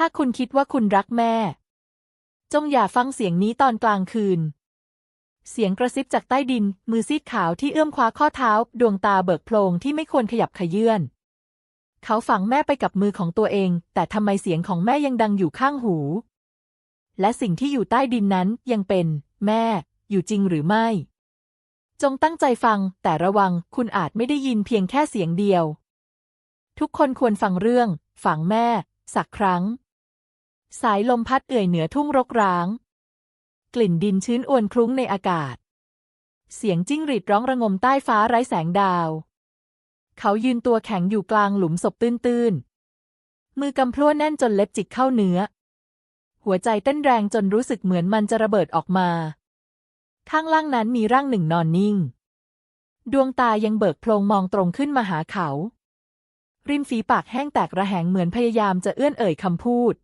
ถ้าคุณคิดว่าคุณรักแม่ จงอย่าฟังเสียงนี้ตอนกลางคืน เสียงกระซิบจากใต้ดิน มือซีดขาวที่เอื้อมคว้าข้อเท้า ดวงตาเบิกโพลงที่ไม่ควรขยับขยื่นเขาฝังแม่ไปกับมือของตัวเอง แต่ทำไมเสียงของแม่ยังดังอยู่ข้างหู และสิ่งที่อยู่ใต้ดินนั้นยังเป็น แม่ อยู่จริงหรือไม่ จงตั้งใจฟัง แต่ระวังคุณอาจไม่ได้ยินเพียงแค่เสียงเดียว ทุกคนควรฟังเรื่อง ฝังแม่ สักครั้ง สายลมพัดเอื่อยเหนือทุ่งรกร้าง กลิ่นดินชื้นอวนคลุ้งในอากาศ เสียงจิ้งหรีดร้องระงมใต้ฟ้าไร้แสงดาว เขายืนตัวแข็งอยู่กลางหลุมศพตื้นๆ มือกำพร้วแน่นจนเล็บจิกเข้าเนื้อ หัวใจเต้นแรงจนรู้สึกเหมือนมันจะระเบิดออกมา ข้างล่างนั้นมีร่างหนึ่งนอนนิ่ง ดวงตายังเบิกโพลงมองตรงขึ้นมาหาเขา ริมฝีปากแห้งแตกระแหงเหมือนพยายามจะเอื้อนเอ่ยคำพูด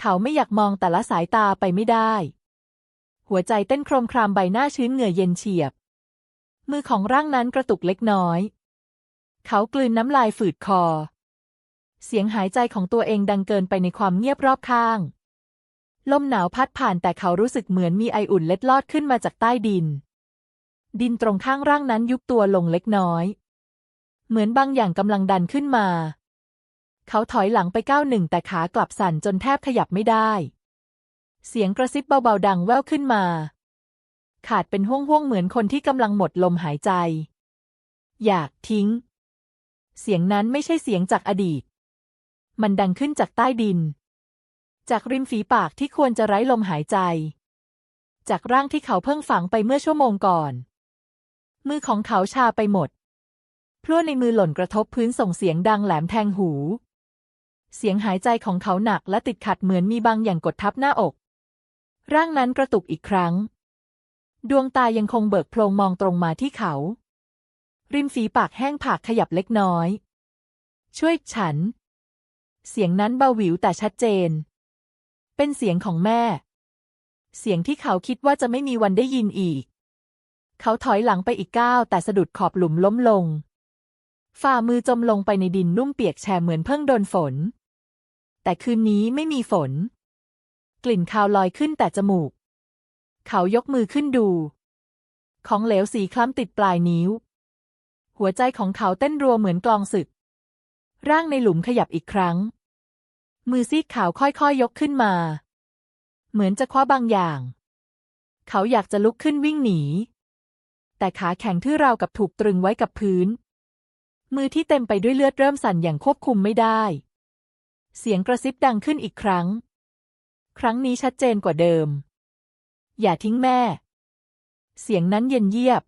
เขาไม่อยากมองแต่ละสายตาไปไม่ได้ หัวใจเต้นโครมครามใบหน้าชื้นเหงื่อเย็นเฉียบ มือของร่างนั้นกระตุกเล็กน้อย เขากลืนน้ำลายฝืดคอ เสียงหายใจของตัวเองดังเกินไปในความเงียบรอบข้าง ลมหนาวพัดผ่านแต่เขารู้สึกเหมือนมีไออุ่นเล็ดลอดขึ้นมาจากใต้ดิน ดินตรงข้างร่างนั้นยุบตัวลงเล็กน้อย เหมือนบางอย่างกำลังดันขึ้นมา เขาถอยหลังไปก้าวหนึ่งแต่ขากลับสั่นจนแทบขยับไม่ได้ เสียงกระซิบเบาๆดังแว่วขึ้นมา ขาดเป็นห้วงๆเหมือนคนที่กำลังหมดลมหายใจ อยากทิ้ง เสียงนั้นไม่ใช่เสียงจากอดีต มันดังขึ้นจากใต้ดิน จากริมฝีปากที่ควรจะไร้ลมหายใจ จากร่างที่เขาเพิ่งฝังไปเมื่อชั่วโมงก่อน มือของเขาชาไปหมดพลั่วในมือหล่นกระทบพื้นส่งเสียงดังแหลมแทงหู เสียงหายใจของเขาหนักและติดขัดเหมือนมีบางอย่างกดทับหน้าอก ร่างนั้นกระตุกอีกครั้ง ดวงตายังคงเบิกโพลงมองตรงมาที่เขา ริมฝีปากแห้งผากขยับเล็กน้อย ช่วยฉัน เสียงนั้นเบาหวิวแต่ชัดเจน เป็นเสียงของแม่ เสียงที่เขาคิดว่าจะไม่มีวันได้ยินอีก เขาถอยหลังไปอีกก้าวแต่สะดุดขอบหลุมล้มลง ฝ่ามือจมลงไปในดินนุ่มเปียกแฉะเหมือนเพิ่งโดนฝน แต่คืนนี้ไม่มีฝน กลิ่นคาวลอยขึ้นแต่จมูก เขายกมือขึ้นดู ของเหลวสีคล้ำติดปลายนิ้ว หัวใจของเขาเต้นรัวเหมือนกลองศึก ร่างในหลุมขยับอีกครั้ง มือซีดขาวค่อยๆยยกขึ้นมา เหมือนจะคว้าบางอย่าง เขาอยากจะลุกขึ้นวิ่งหนี แต่ขาแข็งทื่อราวกับถูกตรึงไว้กับพื้น มือที่เต็มไปด้วยเลือดเริ่มสั่นอย่างควบคุมไม่ได้ เสียงกระซิบดังขึ้นอีกครั้ง ครั้งนี้ชัดเจนกว่าเดิม อย่าทิ้งแม่ เสียงนั้นเย็นเยียบ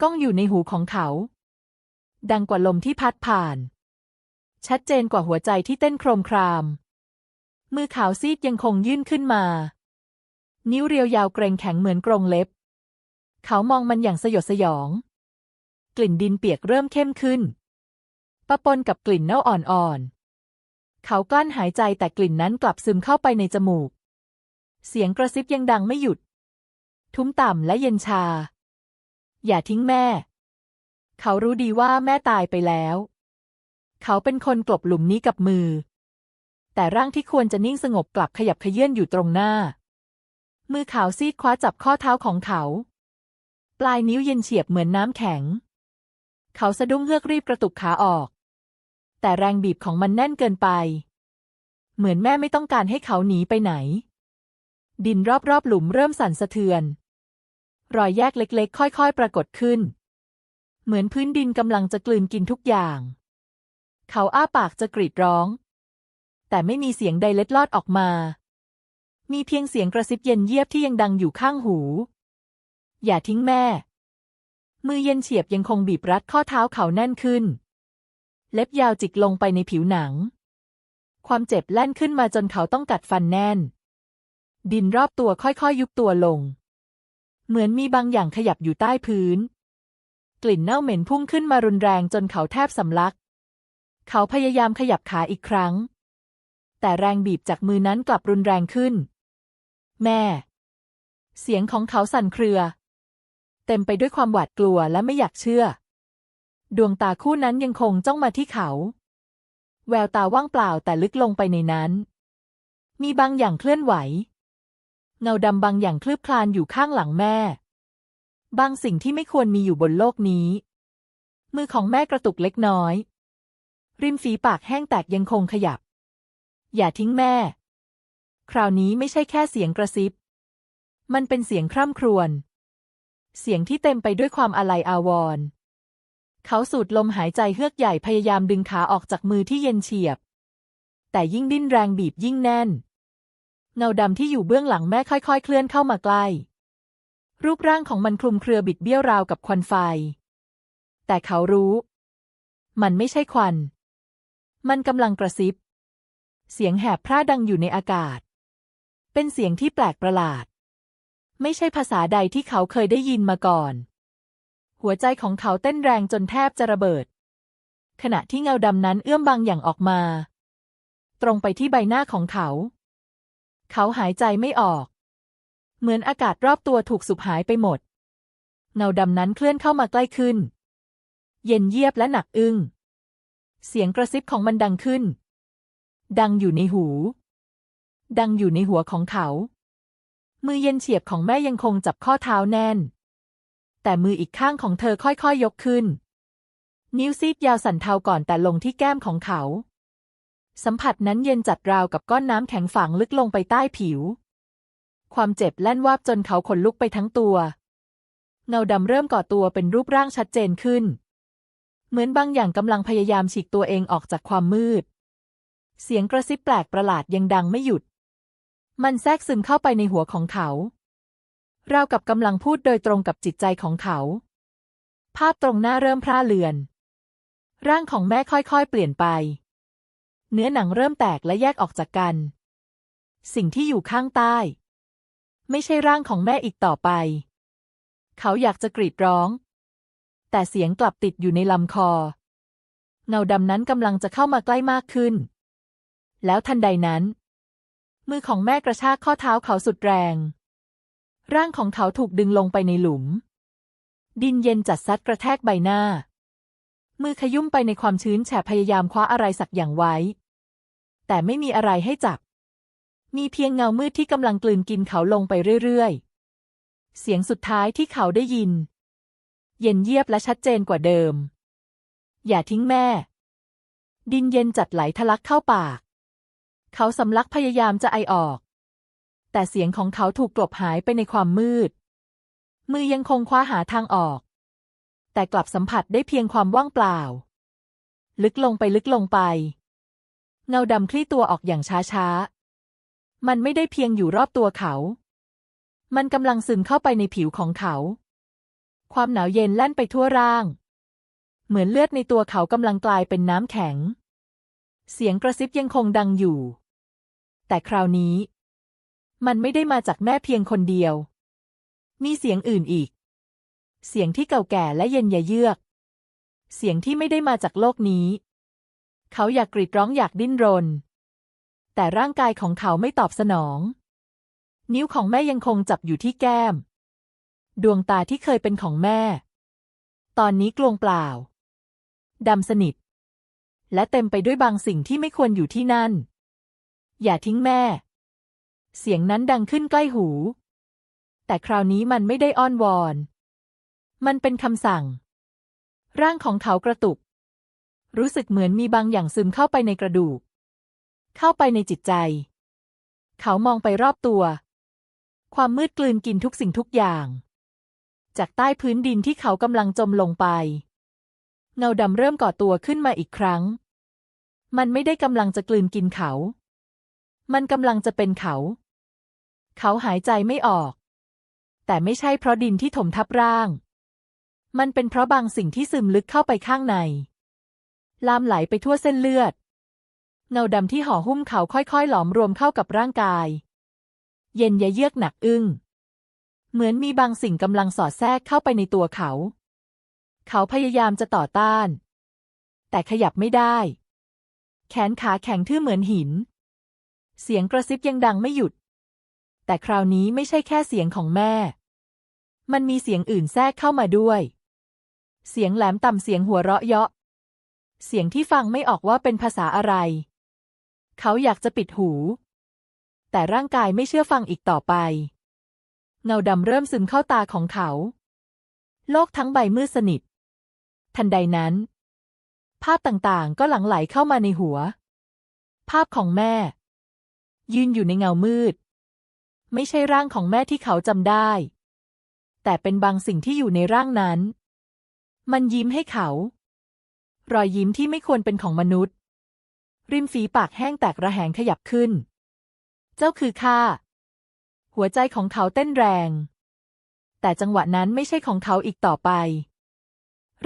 ก้องอยู่ในหูของเขา ดังกว่าลมที่พัดผ่าน ชัดเจนกว่าหัวใจที่เต้นโครมคราม มือขาวซีดยังคงยื่นขึ้นมา นิ้วเรียวยาวเกรงแข็งเหมือนกรงเล็บ เขามองมันอย่างสยดสยอง กลิ่นดินเปียกเริ่มเข้มขึ้นปะปนกับกลิ่นเน่าอ่อนๆ เขากลั้นหายใจแต่กลิ่นนั้นกลับซึมเข้าไปในจมูก เสียงกระซิบยังดังไม่หยุด ทุ้มต่ำและเย็นชา อย่าทิ้งแม่ เขารู้ดีว่าแม่ตายไปแล้ว เขาเป็นคนกลบหลุมนี้กับมือ แต่ร่างที่ควรจะนิ่งสงบกลับขยับเขยื่อนอยู่ตรงหน้า มือขาวซีดคว้าจับข้อเท้าของเขา ปลายนิ้วเย็นเฉียบเหมือนน้ำแข็ง เขาสะดุ้งเฮือกรีบกระตุกขาออก แต่แรงบีบของมันแน่นเกินไป เหมือนแม่ไม่ต้องการให้เขาหนีไปไหน ดินรอบๆหลุมเริ่มสั่นสะเทือน รอยแยกเล็กๆ ค่อยๆ ปรากฏขึ้น เหมือนพื้นดินกำลังจะกลืนกินทุกอย่าง เขาอ้าปากจะกรีดร้อง แต่ไม่มีเสียงใดเล็ดลอดออกมา มีเพียงเสียงกระซิบเย็นเยียบที่ยังดังอยู่ข้างหู อย่าทิ้งแม่ มือเย็นเฉียบยังคงบีบรัดข้อเท้าเขาแน่นขึ้น เล็บยาวจิกลงไปในผิวหนัง ความเจ็บแล่นขึ้นมาจนเขาต้องกัดฟันแน่น ดินรอบตัวค่อยๆยุบตัวลง เหมือนมีบางอย่างขยับอยู่ใต้พื้น กลิ่นเน่าเหม็นพุ่งขึ้นมารุนแรงจนเขาแทบสำลัก เขาพยายามขยับขาอีกครั้ง แต่แรงบีบจากมือนั้นกลับรุนแรงขึ้น แม่ เสียงของเขาสั่นเครือ เต็มไปด้วยความหวาดกลัวและไม่อยากเชื่อ ดวงตาคู่นั้นยังคงจ้องมาที่เขา แววตาว่างเปล่าแต่ลึกลงไปในนั้น มีบางอย่างเคลื่อนไหว เงาดำบางอย่างคลืบคลานอยู่ข้างหลังแม่ บางสิ่งที่ไม่ควรมีอยู่บนโลกนี้ มือของแม่กระตุกเล็กน้อย ริมฝีปากแห้งแตกยังคงขยับ อย่าทิ้งแม่ คราวนี้ไม่ใช่แค่เสียงกระซิบ มันเป็นเสียงคร่ำครวญเสียงที่เต็มไปด้วยความอาลัยอาวรณ์ เขาสูดลมหายใจเฮือกใหญ่พยายามดึงขาออกจากมือที่เย็นเฉียบ แต่ยิ่งดิ้นแรงบีบยิ่งแน่น เงาดำที่อยู่เบื้องหลังแม่ค่อยๆ เคลื่อนเข้ามาใกล้ รูปร่างของมันคลุมเครือบิดเบี้ยวราวกับควันไฟ แต่เขารู้ มันไม่ใช่ควัน มันกำลังกระซิบ เสียงแหบพร่าดังอยู่ในอากาศ เป็นเสียงที่แปลกประหลาด ไม่ใช่ภาษาใดที่เขาเคยได้ยินมาก่อน หัวใจของเขาเต้นแรงจนแทบจะระเบิด ขณะที่เงาดำนั้นเอื้อมบางอย่างออกมา ตรงไปที่ใบหน้าของเขา เขาหายใจไม่ออก เหมือนอากาศรอบตัวถูกสูบหายไปหมด เงาดำนั้นเคลื่อนเข้ามาใกล้ขึ้น เย็นเยียบและหนักอึ้ง เสียงกระซิบของมันดังขึ้น ดังอยู่ในหู ดังอยู่ในหัวของเขา มือเย็นเฉียบของแม่ยังคงจับข้อเท้าแน่น แต่มืออีกข้างของเธอค่อยๆยยกขึ้น นิ้วซีดยาวสั่นเทาก่อนแต่ลงที่แก้มของเขา สัมผัสนั้นเย็นจัดราวกับก้อนน้ำแข็งฝังลึกลงไปใต้ผิว ความเจ็บแล่นวาบจนเขาขนลุกไปทั้งตัว เงาดำเริ่มก่อตัวเป็นรูปร่างชัดเจนขึ้น เหมือนบางอย่างกำลังพยายามฉีกตัวเองออกจากความมืด เสียงกระซิบแปลกประหลาดยังดังไม่หยุด มันแทรกซึมเข้าไปในหัวของเขา ราวกับกำลังพูดโดยตรงกับจิตใจของเขา ภาพตรงหน้าเริ่มพร่าเลือน ร่างของแม่ค่อยๆ เปลี่ยนไป เนื้อหนังเริ่มแตกและแยกออกจากกัน สิ่งที่อยู่ข้างใต้ ไม่ใช่ร่างของแม่อีกต่อไป เขาอยากจะกรีดร้อง แต่เสียงกลับติดอยู่ในลำคอ เงาดำนั้นกำลังจะเข้ามาใกล้มากขึ้น แล้วทันใดนั้น มือของแม่กระชากข้อเท้าเขาสุดแรง ร่างของเขาถูกดึงลงไปในหลุม ดินเย็นจัดซัดกระแทกใบหน้า มือขยุ่มไปในความชื้นแฉะพยายามคว้าอะไรสักอย่างไว้ แต่ไม่มีอะไรให้จับ มีเพียงเงามืดที่กำลังกลืนกินเขาลงไปเรื่อยๆ เสียงสุดท้ายที่เขาได้ยิน เย็นเยียบและชัดเจนกว่าเดิม อย่าทิ้งแม่ ดินเย็นจัดไหลทะลักเข้าปาก เขาสำลักพยายามจะไอออก แต่เสียงของเขาถูกกลบหายไปในความมืด มือยังคงคว้าหาทางออก แต่กลับสัมผัสได้เพียงความว่างเปล่า ลึกลงไปลึกลงไป เงาดำคลี่ตัวออกอย่างช้าๆมันไม่ได้เพียงอยู่รอบตัวเขา มันกำลังซึมเข้าไปในผิวของเขา ความหนาวเย็นแล่นไปทั่วร่าง เหมือนเลือดในตัวเขากำลังกลายเป็นน้ำแข็ง เสียงกระซิบยังคงดังอยู่ แต่คราวนี้ มันไม่ได้มาจากแม่เพียงคนเดียว มีเสียงอื่นอีก เสียงที่เก่าแก่และเย็นยะเยือก เสียงที่ไม่ได้มาจากโลกนี้ เขาอยากกรีดร้องอยากดิ้นรน แต่ร่างกายของเขาไม่ตอบสนอง นิ้วของแม่ยังคงจับอยู่ที่แก้ม ดวงตาที่เคยเป็นของแม่ ตอนนี้กลวงเปล่าดำสนิท และเต็มไปด้วยบางสิ่งที่ไม่ควรอยู่ที่นั่น อย่าทิ้งแม่ เสียงนั้นดังขึ้นใกล้หู แต่คราวนี้มันไม่ได้อ้อนวอน มันเป็นคำสั่ง ร่างของเขากระตุก รู้สึกเหมือนมีบางอย่างซึมเข้าไปในกระดูก เข้าไปในจิตใจ เขามองไปรอบตัว ความมืดกลืนกินทุกสิ่งทุกอย่าง จากใต้พื้นดินที่เขากำลังจมลงไป เงาดำเริ่มก่อตัวขึ้นมาอีกครั้ง มันไม่ได้กำลังจะกลืนกินเขามันกำลังจะเป็นเขา เขาหายใจไม่ออก แต่ไม่ใช่เพราะดินที่ถมทับร่าง มันเป็นเพราะบางสิ่งที่ซึมลึกเข้าไปข้างใน ลามไหลไปทั่วเส้นเลือด เงาดำที่ห่อหุ้มเขาค่อยๆ หลอมรวมเข้ากับร่างกาย เย็นยะเยือกหนักอึ้ง เหมือนมีบางสิ่งกำลังสอดแทรกเข้าไปในตัวเขา เขาพยายามจะต่อต้าน แต่ขยับไม่ได้ แขนขาแข็งทื่อเหมือนหิน เสียงกระซิบยังดังไม่หยุด แต่คราวนี้ไม่ใช่แค่เสียงของแม่ มันมีเสียงอื่นแทรกเข้ามาด้วย เสียงแหลมต่ำเสียงหัวเราะเยาะ เสียงที่ฟังไม่ออกว่าเป็นภาษาอะไร เขาอยากจะปิดหู แต่ร่างกายไม่เชื่อฟังอีกต่อไป เงาดำเริ่มซึมเข้าตาของเขา โลกทั้งใบมืดสนิท ทันใดนั้น ภาพต่างๆก็หลั่งไหลเข้ามาในหัว ภาพของแม่ ยืนอยู่ในเงามืด ไม่ใช่ร่างของแม่ที่เขาจำได้ แต่เป็นบางสิ่งที่อยู่ในร่างนั้น มันยิ้มให้เขา รอยยิ้มที่ไม่ควรเป็นของมนุษย์ ริมฝีปากแห้งแตกระแหงขยับขึ้น เจ้าคือข้า หัวใจของเขาเต้นแรง แต่จังหวะนั้นไม่ใช่ของเขาอีกต่อไป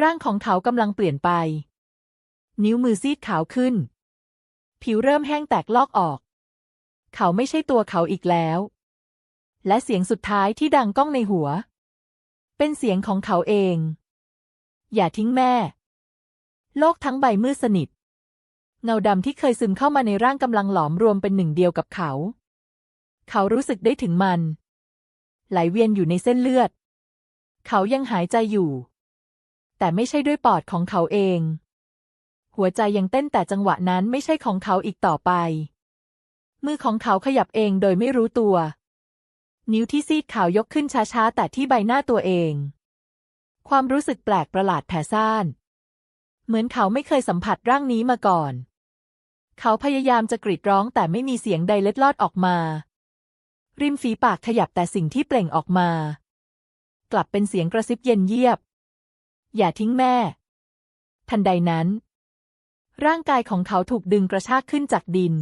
ร่างของเขากำลังเปลี่ยนไป นิ้วมือซีดขาวขึ้น ผิวเริ่มแห้งแตกลอกออก เขาไม่ใช่ตัวเขาอีกแล้ว และเสียงสุดท้ายที่ดังก้องในหัว เป็นเสียงของเขาเอง อย่าทิ้งแม่ โลกทั้งใบมืดสนิท เงาดำที่เคยซึมเข้ามาในร่างกำลังหลอมรวมเป็นหนึ่งเดียวกับเขา เขารู้สึกได้ถึงมัน ไหลเวียนอยู่ในเส้นเลือด เขายังหายใจอยู่ แต่ไม่ใช่ด้วยปอดของเขาเอง หัวใจยังเต้นแต่จังหวะนั้นไม่ใช่ของเขาอีกต่อไปมือของเขาขยับเองโดยไม่รู้ตัว นิ้วที่ซีดขาวยกขึ้นช้าๆ แต่ที่ใบหน้าตัวเอง ความรู้สึกแปลกประหลาดแผ่ซ่าน เหมือนเขาไม่เคยสัมผัสร่างนี้มาก่อน เขาพยายามจะกรีดร้องแต่ไม่มีเสียงใดเล็ดลอดออกมา ริมฝีปากขยับแต่สิ่งที่เปล่งออกมา กลับเป็นเสียงกระซิบเย็นเยียบ อย่าทิ้งแม่ ทันใดนั้น ร่างกายของเขาถูกดึงกระชากขึ้นจากดิน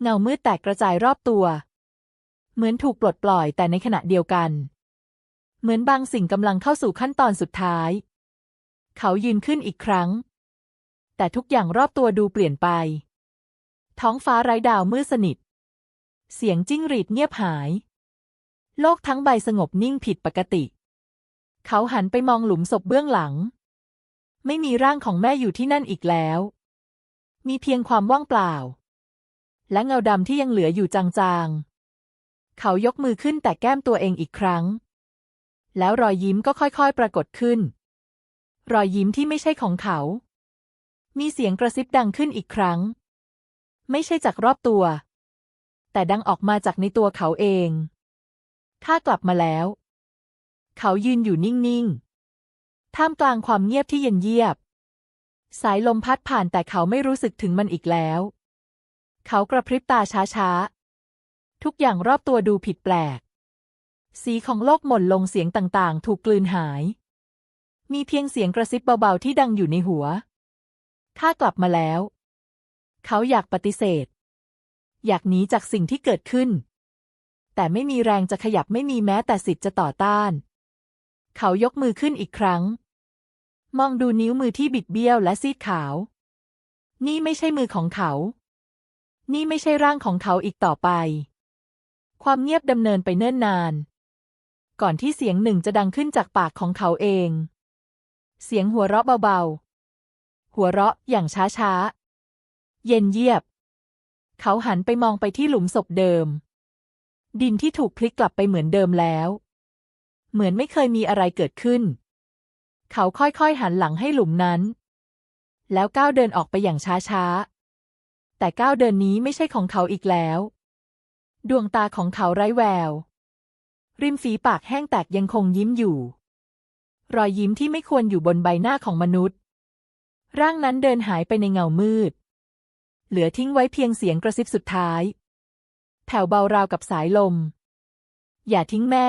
เงามืดแตกกระจายรอบตัว เหมือนถูกปลดปล่อยแต่ในขณะเดียวกัน เหมือนบางสิ่งกำลังเข้าสู่ขั้นตอนสุดท้าย เขายืนขึ้นอีกครั้ง แต่ทุกอย่างรอบตัวดูเปลี่ยนไป ท้องฟ้าไร้ดาวมืดสนิท เสียงจิ้งหรีดเงียบหาย โลกทั้งใบสงบนิ่งผิดปกติ เขาหันไปมองหลุมศพเบื้องหลัง ไม่มีร่างของแม่อยู่ที่นั่นอีกแล้ว มีเพียงความว่างเปล่า และเงาดำที่ยังเหลืออยู่จางๆ เขายกมือขึ้นแต่แก้มตัวเองอีกครั้ง แล้วรอยยิ้มก็ค่อยๆ ปรากฏขึ้น รอยยิ้มที่ไม่ใช่ของเขา มีเสียงกระซิบดังขึ้นอีกครั้ง ไม่ใช่จากรอบตัว แต่ดังออกมาจากในตัวเขาเองข้ากลับมาแล้ว เขายืนอยู่นิ่งๆ ท่ามกลางความเงียบที่เย็นเยียบ สายลมพัดผ่านแต่เขาไม่รู้สึกถึงมันอีกแล้ว เขากระพริบตาช้าๆ ทุกอย่างรอบตัวดูผิดแปลก สีของโลกหม่นลงเสียงต่างๆ ถูกกลืนหาย มีเพียงเสียงกระซิบเบาๆที่ดังอยู่ในหัวข้ากลับมาแล้ว เขาอยากปฏิเสธ อยากหนีจากสิ่งที่เกิดขึ้น แต่ไม่มีแรงจะขยับไม่มีแม้แต่สิทธิ์จะต่อต้าน เขายกมือขึ้นอีกครั้ง มองดูนิ้วมือที่บิดเบี้ยวและซีดขาว นี่ไม่ใช่มือของเขา นี่ไม่ใช่ร่างของเขาอีกต่อไป ความเงียบดำเนินไปเนิ่นนาน ก่อนที่เสียงหนึ่งจะดังขึ้นจากปากของเขาเอง เสียงหัวเราะเบาๆ หัวเราะอย่างช้าๆ เย็นเยียบ เขาหันไปมองไปที่หลุมศพเดิม ดินที่ถูกพลิกกลับไปเหมือนเดิมแล้ว เหมือนไม่เคยมีอะไรเกิดขึ้น เขาค่อยๆหันหลังให้หลุมนั้น แล้วก้าวเดินออกไปอย่างช้าๆ แต่ก้าวเดินนี้ไม่ใช่ของเขาอีกแล้ว ดวงตาของเขาไร้แวว ริมฝีปากแห้งแตกยังคงยิ้มอยู่ รอยยิ้มที่ไม่ควรอยู่บนใบหน้าของมนุษย์ ร่างนั้นเดินหายไปในเงามืด เหลือทิ้งไว้เพียงเสียงกระซิบสุดท้าย แผ่วเบาราวกับสายลม อย่าทิ้งแม่